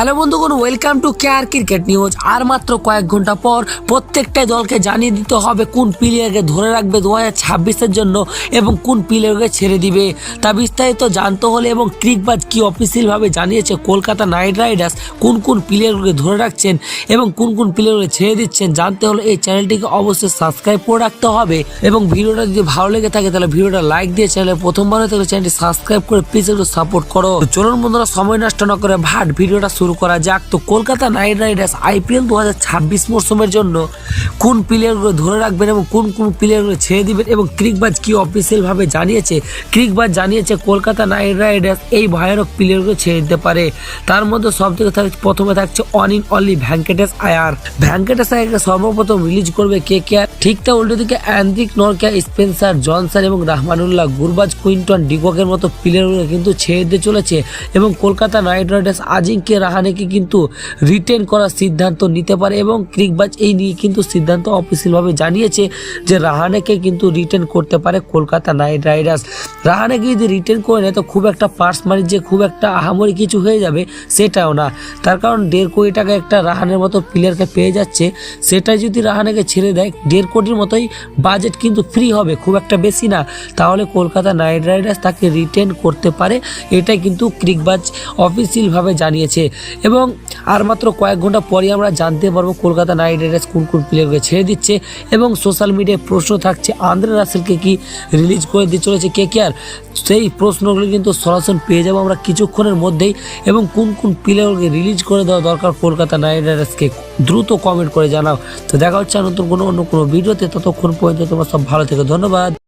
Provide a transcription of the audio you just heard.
Hello বন্ধুগণ welcome to care cricket news আর মাত্র কয়েক ঘণ্টা পর প্রত্যেকটাই দলকে জানিয়ে দিতে হবে কোন প্লেয়ারকে ধরে রাখবে দু হাজার ছাব্বিশের জন্য এবং কোন প্লেয়ারকে ছেড়ে দিবে। তা বিস্তারিত জানতে হলে এবং ক্রিকবাজ কি অফিসিয়ালভাবে জানিয়েছে, কলকাতা নাইট রাইডার্স কোন কোন প্লেয়ারগুলোকে ধরে রাখছেন এবং কোন কোন প্লেয়ারগুলো ছেড়ে দিচ্ছেন জানতে হলে এই চ্যানেলটিকে অবশ্যই সাবস্ক্রাইব করে রাখতে হবে। এবং ভিডিওটা যদি ভালো লেগে থাকে তাহলে ভিডিওটা লাইক দিয়ে চ্যানেলে প্রথমবার হয়ে থাকলে চ্যানেলটি সাবস্ক্রাইব করে প্লিজ একটু সাপোর্ট করো। চলুন বন্ধুরা, সময় নষ্ট না করে ভাট ভিডিওটা শুরু করা যাক। তো কলকাতা নাইট রাইডার্স আইপিএল দু হাজার ছাব্বিশ মরশুমের জন্য কোন প্লেয়ারগুলো ধরে রাখবেন এবং কোন কোন প্লেয়ারগুলো ছেড়ে দিবেন এবং ক্রিকবাজ কি অফিসিয়াল ভাবে জানিয়েছে? ক্রিকবাজ জানিয়েছে কলকাতা নাইট রাইডার্স এই ভয়ানক প্লেয়ারগুলো ছেড়ে দিতে পারে। তার মধ্যে সব থেকে প্রথমে থাকছে on in only Venkatesh Iyer. Venkatesh আয়ারকে সর্বপ্রথম রিলিজ করবে কে কে আর? ঠিক তা উল্টো দিকে অ্যান্দ্রিক নরকিয়া, স্পেন্সার জনসন এবং রাহমানুল্লাহ, গুরবাজ, কুইন্টন ডিককের মতো প্লেয়ারগুলো কিন্তু ছেড়ে দিতে চলেছে। এবং কলকাতা নাইট রাইডার্স আজিঙ্কে রাহানেকে কিন্তু রিটেন করার সিদ্ধান্ত নিতে পারে এবং ক্রিকবাজ এই নিয়ে কিন্তু সিদ্ধান্ত অফিসিয়ালভাবে জানিয়েছে যে রাহানেকে কিন্তু রিটেন করতে পারে কলকাতা নাইট রাইডার্স। রাহানেকে যদি রিটেন করে নেয় তো খুব একটা পার্স মারি যে খুব একটা আহামরি কিছু হয়ে যাবে সেটাও না। তার কারণ দেড় কোটি টাকা একটা রাহানের মতো প্লেয়ারকে পেয়ে যাচ্ছে, সেটাই যদি রাহানেকে ছেড়ে দেয়, দেড় কোটির মতোই বাজেট কিন্তু ফ্রি হবে, খুব একটা বেশি না। তাহলে কলকাতা নাইট রাইডার্স তাকে রিটেন করতে পারে, এটাই কিন্তু ক্রিকবাজ অফিসিয়ালভাবে জানিয়েছে। এবং আর মাত্র কয়েক ঘণ্টা পরে আমরা জানতে পারব কলকাতা নাইট রাইডার্স কোন কোন প্লেয়ারকে ছেড়ে দিচ্ছে এবং সোশ্যাল মিডিয়ায় প্রশ্ন থাকছে, আন্দ্রে রাসেলকে কি রিলিজ করে দিয়ে চলেছে কে কে আর? সেই প্রশ্নগুলো কিন্তু সরাসরি পেয়ে যাব আমরা কিছুক্ষণের মধ্যেই এবং কোন কোন প্লেয়ারকে রিলিজ করে দেওয়া দরকার কলকাতা নাইট রাইডার্সকে দ্রুত কমেন্ট করে জানাও। তো দেখা হচ্ছে নতুন কোনো অন্য কোনো ভিডিওতে, ততক্ষণ পর্যন্ত তোমার সব ভালো থেকে। ধন্যবাদ।